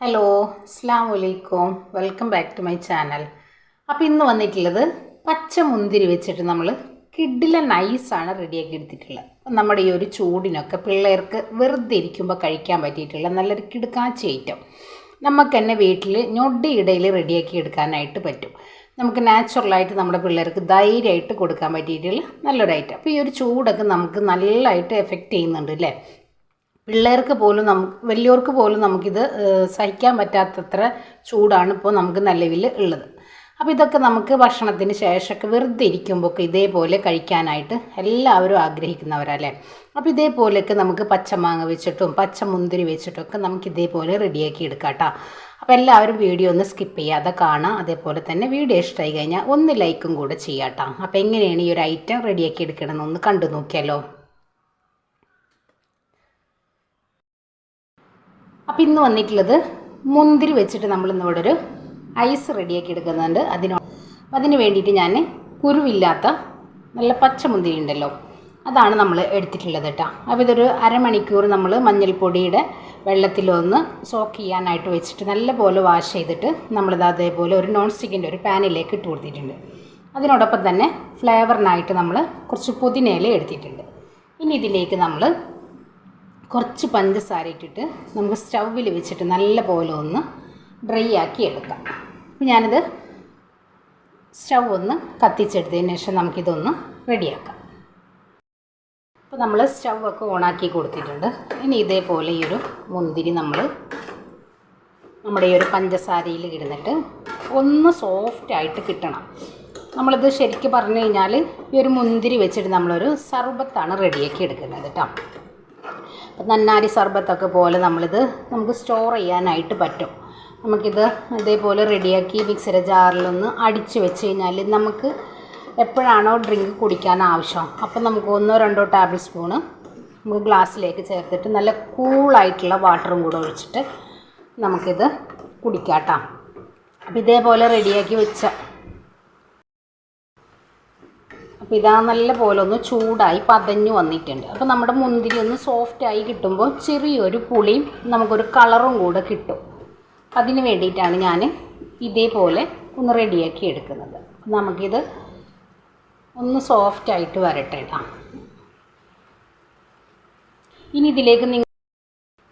Hello അസ്സാം വലൈക്കും welcome back to my channel അപ്പോൾ ഇന്ന് വന്നിട്ടുള്ളത് പച്ച മുന്തിരി വെച്ചിട്ട് നമ്മൾ കിഡില നൈസാണ് റെഡിയാക്കി എടുത്തിട്ടുള്ളത്. നമ്മുടെ ഈ ഒരു ചൂടിനൊക്കെ പിള്ളേർക്ക് വെറുതെ ഇരിക്കുമ്പോൾ കഴിക്കാൻ പറ്റിയിട്ടുള്ള നല്ലൊരു കിടുക്കാച്ച ഐറ്റം നമുക്ക് തന്നെ വീട്ടിൽ ഞൊടിയിടയിൽ റെഡിയാക്കി എടുക്കാനായിട്ട് പറ്റും. നമുക്ക് നാച്ചുറലായിട്ട് നമ്മുടെ പിള്ളേർക്ക് ധൈര്യമായിട്ട് കൊടുക്കാൻ പറ്റിയിട്ടുള്ള നല്ലൊരു ഐറ്റം അപ്പോൾ ഈ ഒരു ചൂടൊക്കെ നമുക്ക് നല്ലതായിട്ട് എഫക്റ്റ് ചെയ്യുന്നുണ്ട് അല്ലേ പിള്ളേർക്ക് പോലും നമുക്ക് വലിയവർക്ക് പോലും നമുക്കിത് സഹിക്കാൻ പറ്റാത്തത്ര ചൂടാണ് ഇപ്പോൾ നമുക്ക് നിലവിൽ ഉള്ളത്. അപ്പോൾ ഇതൊക്കെ നമുക്ക് ഭക്ഷണത്തിന് ശേഷമൊക്കെ വെറുതെ ഇരിക്കുമ്പോൾ ഒക്കെ ഇതേപോലെ കഴിക്കാനായിട്ട് എല്ലാവരും ആഗ്രഹിക്കുന്നവരല്ലേ അപ്പോൾ ഇതേപോലെയൊക്കെ നമുക്ക് പച്ചമാങ്ങ വെച്ചിട്ടും പച്ചമുന്തിരി വെച്ചിട്ടൊക്കെ നമുക്ക് ഇതേപോലെ റെഡിയാക്കി എടുക്കാം കേട്ടോ. അപ്പോൾ എല്ലാവരും വീഡിയോ ഒന്ന് സ്കിപ്പ് ചെയ്യാതെ കാണാം അതേപോലെ തന്നെ വീഡിയോ ഇഷ്ടമായി കഴിഞ്ഞാൽ ഒന്ന് ലൈക്കും കൂടെ ചെയ്യാം കേട്ടോ. അപ്പോൾ എങ്ങനെയാണ് ഈ ഒരു ഐറ്റം റെഡിയാക്കി എടുക്കണമെന്ന് ഒന്ന് കണ്ടു നോക്കിയാലോ. അപ്പോൾ ഇന്ന് വന്നിട്ടുള്ളത് മുന്തിരി വെച്ചിട്ട് നമ്മൾ ഇന്നിവിടെ ഒരു ഐസ് റെഡിയാക്കി എടുക്കുന്നുണ്ട്. അതിനോ അതിന് വേണ്ടിയിട്ട് ഞാൻ കുരുവില്ലാത്ത നല്ല പച്ച മുന്തിരി ഉണ്ടല്ലോ അതാണ് നമ്മൾ എടുത്തിട്ടുള്ളത് കേട്ടോ. അപ്പോൾ ഇതൊരു അരമണിക്കൂർ നമ്മൾ മഞ്ഞൾപ്പൊടിയുടെ വെള്ളത്തിലൊന്ന് സോക്ക് ചെയ്യാനായിട്ട് വെച്ചിട്ട് നല്ലപോലെ വാഷ് ചെയ്തിട്ട് നമ്മളിത് അതേപോലെ ഒരു നോൺ സ്റ്റിക്കിന്റെ ഒരു പാനിലേക്ക് ഇട്ട് കൊടുത്തിട്ടുണ്ട്. അതിനോടൊപ്പം തന്നെ ഫ്ലേവറിനായിട്ട് നമ്മൾ കുറച്ച് പുതിനയില എടുത്തിട്ടുണ്ട്. ഇനി ഇതിലേക്ക് നമ്മൾ കുറച്ച് പഞ്ചസാര ഇട്ടിട്ട് നമുക്ക് സ്റ്റൗവിൽ വെച്ചിട്ട് നല്ല പോലെ ഒന്ന് ഡ്രൈ ആക്കി എടുക്കാം. അപ്പോൾ ഞാനിത് സ്റ്റൗ ഒന്ന് കത്തിച്ചെടുത്തതിന് ശേഷം നമുക്കിതൊന്ന് റെഡിയാക്കാം. അപ്പോൾ നമ്മൾ സ്റ്റൗ ഒക്കെ ഓണാക്കി കൊടുത്തിട്ടുണ്ട്. ഇനി ഇതേപോലെ ഈ ഒരു മുന്തിരി നമ്മൾ നമ്മുടെ ഈ ഒരു പഞ്ചസാരയിൽ ഇടുന്നിട്ട് ഒന്ന് സോഫ്റ്റ് ആയിട്ട് കിട്ടണം. നമ്മളിത് ശരിക്കും പറഞ്ഞു കഴിഞ്ഞാൽ ഈ ഒരു മുന്തിരി വെച്ചിട്ട് നമ്മളൊരു സർബത്താണ് റെഡിയാക്കി എടുക്കുന്നത് കേട്ടോ. നന്നാരി സർബത്തൊക്കെ പോലെ നമ്മളിത് നമുക്ക് സ്റ്റോർ ചെയ്യാനായിട്ട് പറ്റും. നമുക്കിത് ഇതേപോലെ റെഡിയാക്കി മിക്സിയുടെ ജാറിലൊന്ന് അടിച്ച് വെച്ച് കഴിഞ്ഞാൽ നമുക്ക് എപ്പോഴാണോ ഡ്രിങ്ക് കുടിക്കാൻ ആവശ്യം. അപ്പം നമുക്ക് ഒന്നോ രണ്ടോ ടേബിൾ സ്പൂണ് നമുക്ക് ഗ്ലാസ്സിലേക്ക് ചേർത്തിട്ട് നല്ല കൂളായിട്ടുള്ള വാട്ടറും കൂടെ ഒഴിച്ചിട്ട് നമുക്കിത് കുടിക്കാം കേട്ടോ ഇതേപോലെ റെഡിയാക്കി വെച്ച അപ്പോൾ ഇതാ നല്ല പോലെ ഒന്ന് ചൂടായി പതഞ്ഞു വന്നിട്ടുണ്ട്. അപ്പോൾ നമ്മുടെ മുന്തിരി ഒന്ന് സോഫ്റ്റ് ആയി കിട്ടുമ്പോൾ ചെറിയൊരു പുളിയും നമുക്കൊരു കളറും കൂടെ കിട്ടും. അതിന് വേണ്ടിയിട്ടാണ് ഞാൻ ഇതേപോലെ ഒന്ന് റെഡിയാക്കി എടുക്കുന്നത്. നമുക്കിത് ഒന്ന് സോഫ്റ്റ് ആയിട്ട് വരട്ടെ കേട്ടോ ഇനി ഇതിലേക്ക് നിങ്ങൾ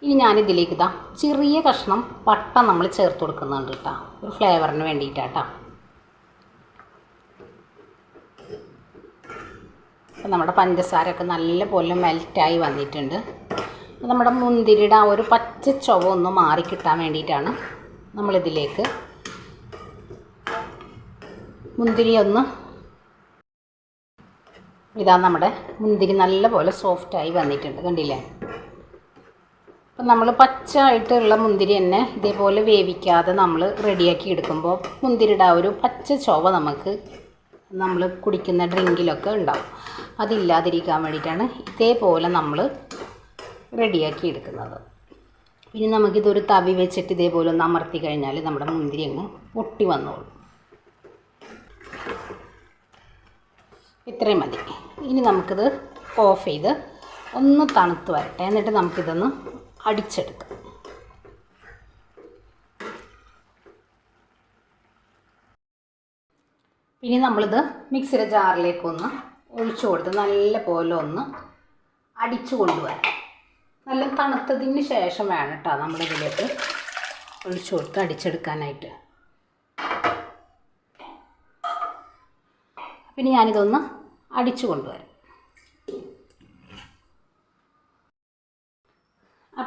ഇനി ഞാനിതിലേക്ക് ഇതാ ചെറിയ കഷ്ണം പട്ട നമ്മൾ ചേർത്ത് കൊടുക്കുന്നുണ്ട് കേട്ടോ ഒരു ഫ്ലേവറിന് വേണ്ടിയിട്ടാട്ടോ അപ്പോൾ നമ്മുടെ പഞ്ചസാരയൊക്കെ നല്ല പോലെ മെൽറ്റായി വന്നിട്ടുണ്ട്. അപ്പോൾ നമ്മുടെ മുന്തിരിയുടെ ആ ഒരു പച്ച ചുവ ഒന്ന് മാറി കിട്ടാൻ വേണ്ടിയിട്ടാണ് നമ്മളിതിലേക്ക് മുന്തിരി ഒന്ന് ഇതാ നമ്മുടെ മുന്തിരി നല്ല പോലെ സോഫ്റ്റായി വന്നിട്ടുണ്ട് കണ്ടില്ലേ? അപ്പം നമ്മൾ പച്ച ആയിട്ടുള്ള മുന്തിരി തന്നെ ഇതേപോലെ വേവിക്കാതെ നമ്മൾ റെഡിയാക്കി എടുക്കുമ്പോൾ മുന്തിരിയുടെ ആ ഒരു പച്ച ചുവ നമുക്ക് നമ്മൾ കുടിക്കുന്ന ഡ്രിങ്കിലൊക്കെ ഉണ്ടാവും. അതില്ലാതിരിക്കാൻ വേണ്ടിയിട്ടാണ് ഇതേപോലെ നമ്മൾ റെഡിയാക്കി എടുക്കുന്നത്. പിന്നെ നമുക്കിതൊരു തവി വെച്ചിട്ട് ഇതേപോലെ ഒന്ന് അമർത്തി കഴിഞ്ഞാൽ നമ്മുടെ മുന്തിരി അങ്ങ് പൊട്ടി വന്നോളും. ഇത്രയും മതി. ഇനി നമുക്കിത് ഓഫ് ചെയ്ത് ഒന്ന് തണുത്ത് വരട്ടെ. എന്നിട്ട് നമുക്കിതൊന്ന് അടിച്ചെടുക്കാം. ഇനി നമ്മളിത് മിക്സിയുടെ ജാറിലേക്കൊന്ന് ഒഴിച്ചു കൊടുത്ത് നല്ല പോലെ ഒന്ന് അടിച്ചു കൊണ്ടുവരാം. നല്ല തണുത്തതിന് ശേഷം വേണം കേട്ടോ നമ്മളിതിലേക്ക് ഒഴിച്ചു കൊടുത്ത് അടിച്ചെടുക്കാനായിട്ട്. പിന്നെ ഞാനിതൊന്ന് അടിച്ചു കൊണ്ടുവരാം.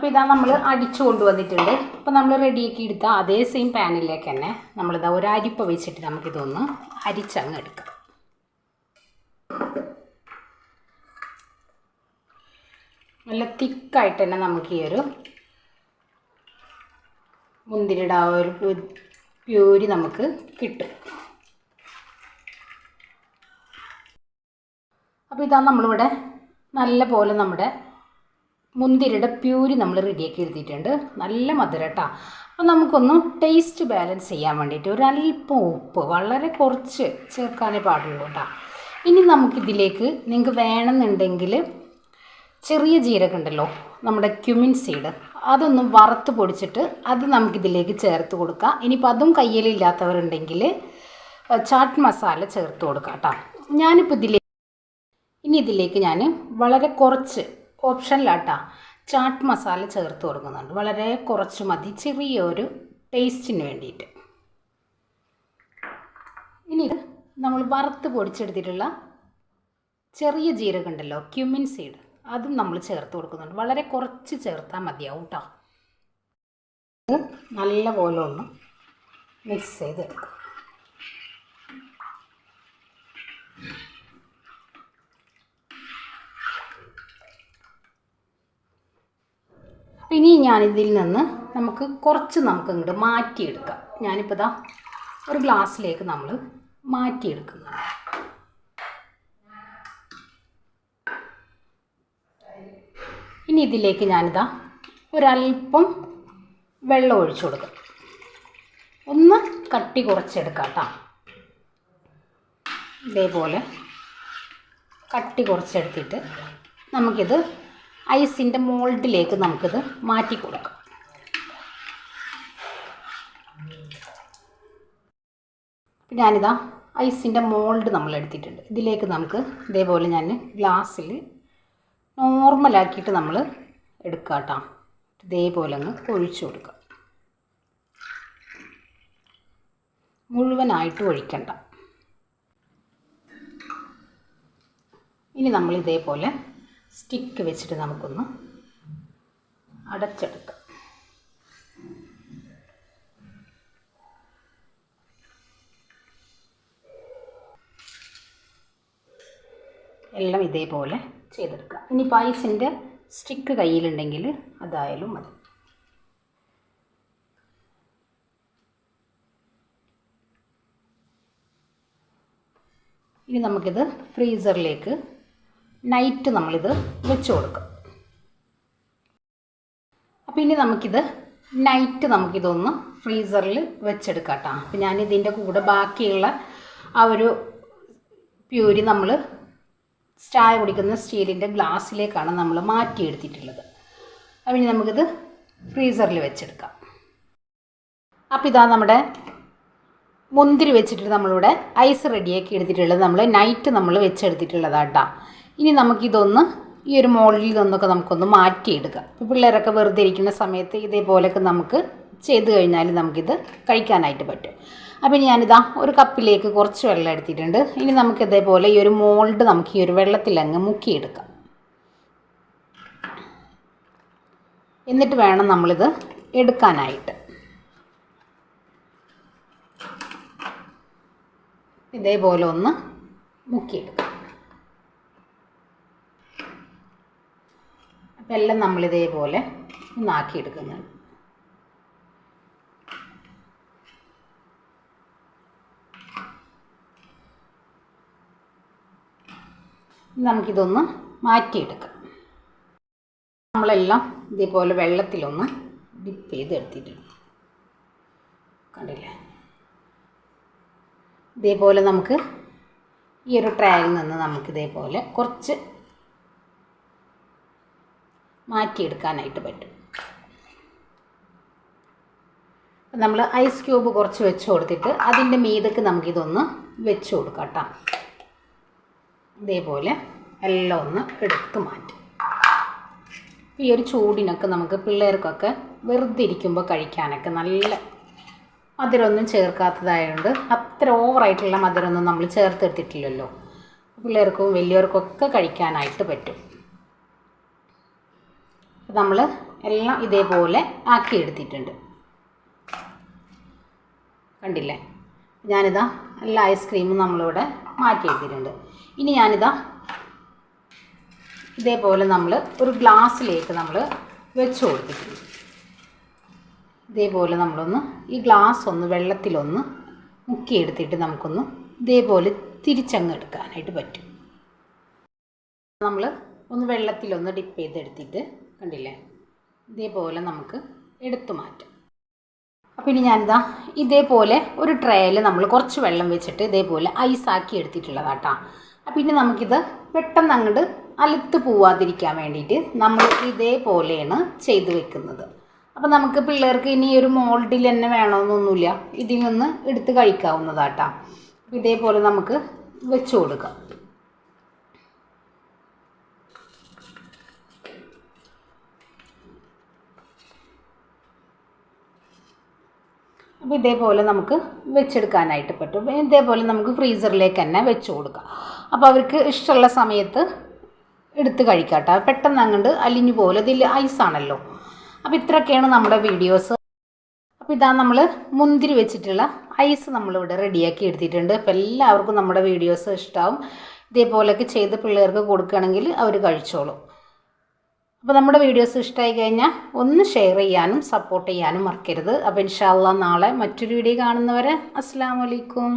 അപ്പോൾ ഇതാ നമ്മൾ അടിച്ചു കൊണ്ടുവന്നിട്ടുണ്ട്. അപ്പോൾ നമ്മൾ റെഡിയാക്കി എടുത്ത അതേ സെയിം പാനിലേക്ക് തന്നെ നമ്മളിതാ ഒരു അരിപ്പ വെച്ചിട്ട് നമുക്കിതൊന്ന് അരിച്ചങ്ങ് എടുക്കാം. നല്ല തിക്കായിട്ട് തന്നെ നമുക്ക് ഈ ഒരു മുന്തിരിയുടെ ആ ഒരു പ്യൂരി നമുക്ക് കിട്ടും. അപ്പോൾ ഇതാ നമ്മളിവിടെ നല്ല പോലെ നമ്മുടെ മുന്തിരിയുടെ പ്യൂരി നമ്മൾ റെഡിയാക്കി എടുത്തിട്ടുണ്ട്. നല്ല മധുരം കേട്ടോ അപ്പോൾ നമുക്കൊന്ന് ടേസ്റ്റ് ബാലൻസ് ചെയ്യാൻ വേണ്ടിയിട്ട് ഒരല്പം ഉപ്പ് വളരെ കുറച്ച് ചേർക്കാനേ പാടുള്ളൂ കേട്ടോ ഇനി നമുക്കിതിലേക്ക് നിങ്ങൾക്ക് വേണമെന്നുണ്ടെങ്കിൽ ചെറിയ ജീരകം ഉണ്ടല്ലോ നമ്മുടെ ക്യുമിൻ സീഡ് അതൊന്ന് വറുത്ത് പൊടിച്ചിട്ട് അത് നമുക്കിതിലേക്ക് ചേർത്ത് കൊടുക്കാം. ഇനിയിപ്പോൾ അതും കയ്യിലില്ലാത്തവരുണ്ടെങ്കിൽ ചാട്ട് മസാല ചേർത്ത് കൊടുക്കാം കേട്ടോ ഞാനിപ്പോൾ ഇതിലേക്ക് ഇനി ഇതിലേക്ക് ഞാൻ വളരെ കുറച്ച് ഓപ്ഷനിലാട്ടാ. ചാട്ട് മസാല ചേർത്ത് കൊടുക്കുന്നുണ്ട്. വളരെ കുറച്ച് മതി. ചെറിയൊരു ടേസ്റ്റിന് വേണ്ടിയിട്ട്. ഇനി നമ്മൾ വറുത്ത് പൊടിച്ചെടുത്തിട്ടുള്ള ചെറിയ ജീരകം ഉണ്ടല്ലോ ക്യുമിൻ സീഡ് അതും നമ്മൾ ചേർത്ത് കൊടുക്കുന്നുണ്ട്. വളരെ കുറച്ച് ചേർത്താൽ മതിയാവും കേട്ടോ നല്ല നല്ലപോലെ ഒന്ന് മിക്സ് ചെയ്തെടുക്കാം. ഇനി ഞാനിതിൽ നിന്ന് നമുക്ക് കുറച്ച് നമുക്ക് ഇങ്ങോട്ട് മാറ്റിയെടുക്കാം. ഞാനിപ്പോൾ ഇതാ ഒരു ഗ്ലാസ്സിലേക്ക് നമ്മൾ മാറ്റിയെടുക്കുന്നുണ്ട്. ഇനി ഇതിലേക്ക് ഞാനിതാ ഒരല്പം വെള്ളം ഒഴിച്ചു കൊടുക്കും. ഒന്ന് കട്ടി കുറച്ചെടുക്കാം കേട്ടോ. ഇതേപോലെ കട്ടി കുറച്ചെടുത്തിട്ട് നമുക്കിത് ഐസിന്റെ മോൾഡിലേക്ക് നമുക്കിത് മാറ്റി കൊടുക്കാം. ഞാനിതാ ഐസിന്റെ മോൾഡ് നമ്മൾ എടുത്തിട്ടുണ്ട്. ഇതിലേക്ക് നമുക്ക് ഇതേപോലെ ഞാൻ ഗ്ലാസ്സിൽ നോർമലാക്കിയിട്ട് നമ്മൾ എടുക്കുക കേട്ടോ. ഇതേപോലെ അങ്ങ് ഒഴിച്ചു കൊടുക്കുക മുഴുവനായിട്ട് ഒഴിക്കണ്ട. ഇനി നമ്മൾ ഇതേപോലെ സ്റ്റിക്ക് വെച്ചിട്ട് നമുക്കൊന്ന് അടച്ചെടുക്കാം. എല്ലാം ഇതേപോലെ ചെയ്തെടുക്കുക ഇനി പായസിന്റെ സ്റ്റിക്ക് കയ്യിലുണ്ടെങ്കിൽ അതായാലും മതി. ഇനി നമുക്കിത് ഫ്രീസറിലേക്ക് നൈറ്റ് നമ്മളിത് വെച്ച് കൊടുക്കും. അപ്പോൾ ഇനി നമുക്കിത് നൈറ്റ് നമുക്കിതൊന്ന് ഫ്രീസറിൽ വെച്ചെടുക്കാം കേട്ടോ അപ്പോൾ ഞാനിതിന്റെ കൂടെ ബാക്കിയുള്ള ആ ഒരു പ്യൂരി നമ്മൾ ചായ കുടിക്കുന്ന സ്റ്റീലിന്റെ ഗ്ലാസ്സിലേക്കാണ് നമ്മൾ മാറ്റിയെടുത്തിട്ടുള്ളത്. അപ്പം ഇനി നമുക്കിത് ഫ്രീസറിൽ വെച്ചെടുക്കാം. അപ്പോൾ ഇതാ നമ്മുടെ മുന്തിരി വെച്ചിട്ട് നമ്മളിവിടെ ഐസ് റെഡിയാക്കി എടുത്തിട്ടുള്ളത് നമ്മൾ നൈറ്റ് നമ്മൾ വെച്ചെടുത്തിട്ടുള്ളതാണ് കേട്ടോ ഇനി നമുക്കിതൊന്ന് ഈ ഒരു മോഡലിൽ നിന്നൊക്കെ നമുക്കൊന്ന് മാറ്റിയെടുക്കാം. ഇപ്പോൾ പിള്ളേരൊക്കെ വെറുതെ ഇരിക്കുന്ന സമയത്ത് ഇതേപോലെയൊക്കെ നമുക്ക് ചെയ്ത് കഴിഞ്ഞാൽ നമുക്കിത് കഴിക്കാനായിട്ട് പറ്റും. അപ്പോൾ ഞാനിതാ ഒരു കപ്പിലേക്ക് കുറച്ച് വെള്ളം എടുത്തിട്ടുണ്ട്. ഇനി നമുക്ക് ഇതേപോലെ ഈ ഒരു മോൾഡ് നമുക്ക് ഈ ഒരു വെള്ളത്തിൽ വെള്ളത്തിലങ്ങ് മുക്കിയെടുക്കാം. എന്നിട്ട് വേണം നമ്മളിത് എടുക്കാനായിട്ട്. ഇതേപോലെ ഒന്ന് മുക്കിയെടുക്കാം അപ്പം എല്ലാം നമ്മളിതേപോലെ ഒന്നാക്കിയെടുക്കുന്നുണ്ട് നമുക്കിതൊന്ന് മാറ്റിയെടുക്കാം. നമ്മളെല്ലാം ഇതേപോലെ വെള്ളത്തിലൊന്ന് ഡിപ്പ് ചെയ്ത് എടുത്തിട്ടുണ്ട് കണ്ടില്ലേ? ഇതേപോലെ നമുക്ക് ഈ ഒരു ട്രയൽ നിന്ന് നമുക്കിതേപോലെ കുറച്ച് മാറ്റിയെടുക്കാനായിട്ട് പറ്റും. നമ്മൾ ഐസ് ക്യൂബ് കുറച്ച് വെച്ച് കൊടുത്തിട്ട് അതിന്റെ മീതക്ക് നമുക്കിതൊന്ന് വെച്ച് കൊടുക്കാം ഇതേപോലെ എല്ലാം ഒന്ന് എടുത്ത് മാറ്റും. ഈ ഒരു ചൂടിനൊക്കെ നമുക്ക് പിള്ളേർക്കൊക്കെ വെറുതെ ഇരിക്കുമ്പോൾ കഴിക്കാനൊക്കെ നല്ല മധുരമൊന്നും ചേർക്കാത്തതായതുകൊണ്ട് അത്ര ഓവറായിട്ടുള്ള മധുരമൊന്നും നമ്മൾ ചേർത്തെടുത്തിട്ടില്ലല്ലോ. പിള്ളേർക്കും വലിയവർക്കൊക്കെ കഴിക്കാനായിട്ട് പറ്റും. നമ്മൾ എല്ലാം ഇതേപോലെ ആക്കി ആക്കിയെടുത്തിട്ടുണ്ട്. കണ്ടില്ലേ? ഞാനിതാ എല്ലാ ഐസ്ക്രീമും നമ്മളിവിടെ മാറ്റി എടുത്തിട്ടുണ്ട് ഇനി ഞാനിതാ ഇതേപോലെ നമ്മൾ ഒരു ഗ്ലാസ്സിലേക്ക് നമ്മൾ വെച്ച് കൊടുത്തിട്ടുണ്ട്. ഇതേപോലെ നമ്മളൊന്ന് ഈ ഗ്ലാസ് ഒന്ന് വെള്ളത്തിലൊന്ന് മുക്കിയെടുത്തിട്ട് നമുക്കൊന്ന് ഇതേപോലെ തിരിച്ചങ്ങ് എടുക്കാനായിട്ട് പറ്റും. നമ്മൾ ഒന്ന് വെള്ളത്തിലൊന്ന് ഡിപ്പ് ചെയ്തെടുത്തിട്ട് കണ്ടില്ലേ? ഇതേപോലെ നമുക്ക് എടുത്തു മാറ്റാം. അപ്പോൾ ഇനി ഞാനിതാ ഇതേപോലെ ഒരു ട്രേയിൽ നമ്മൾ കുറച്ച് വെള്ളം വെച്ചിട്ട് ഇതേപോലെ ഐസാക്കി എടുത്തിട്ടുള്ളതാട്ടോ. അപ്പോൾ ഇനി നമുക്കിത് പെട്ടെന്ന് അങ്ങോട്ട് അലുത്ത് പോവാതിരിക്കാൻ വേണ്ടിയിട്ട് നമ്മൾ ഇതേപോലെയാണ് ചെയ്ത് വെക്കുന്നത്. അപ്പോൾ നമുക്ക് പിള്ളേർക്ക് ഇനി ഒരു മോൾഡിൽ തന്നെ വേണമെന്നൊന്നുമില്ല ഇതിൽ നിന്ന് എടുത്ത് കഴിക്കാവുന്നതാട്ടാ. ഇതേപോലെ നമുക്ക് വെച്ച് കൊടുക്കാം. അപ്പോൾ ഇതേപോലെ നമുക്ക് വെച്ചെടുക്കാനായിട്ട് പറ്റും. ഇതേപോലെ നമുക്ക് ഫ്രീസറിലേക്ക് തന്നെ വെച്ച് കൊടുക്കാം. അപ്പോൾ അവർക്ക് ഇഷ്ടമുള്ള സമയത്ത് എടുത്ത് കഴിക്കാട്ടോ. പെട്ടെന്ന് അങ്ങോട്ട് അലിഞ്ഞു പോലെ ഇതിൽ ഐസാണല്ലോ അപ്പോൾ ഇത്രയൊക്കെയാണ് നമ്മുടെ വീഡിയോസ് അപ്പോൾ ഇതാ നമ്മൾ മുന്തിരി വെച്ചിട്ടുള്ള ഐസ് നമ്മളിവിടെ റെഡിയാക്കി എടുത്തിട്ടുണ്ട്. അപ്പോൾ എല്ലാവർക്കും നമ്മുടെ വീഡിയോസ് ഇഷ്ടമാവും ഇതേപോലെയൊക്കെ ചെയ്ത് പിള്ളേർക്ക് കൊടുക്കുകയാണെങ്കിൽ അവർ കഴിച്ചോളും. അപ്പോൾ നമ്മുടെ വീഡിയോസ് ഇഷ്ടമായി കഴിഞ്ഞാൽ ഒന്ന് ഷെയർ ചെയ്യാനും സപ്പോർട്ട് ചെയ്യാനും മറക്കരുത്. അപ്പോൾ ഇൻഷാല്ല നാളെ മറ്റൊരു വീഡിയോ കാണുന്നവരെ അസ്സാം വലൈക്കും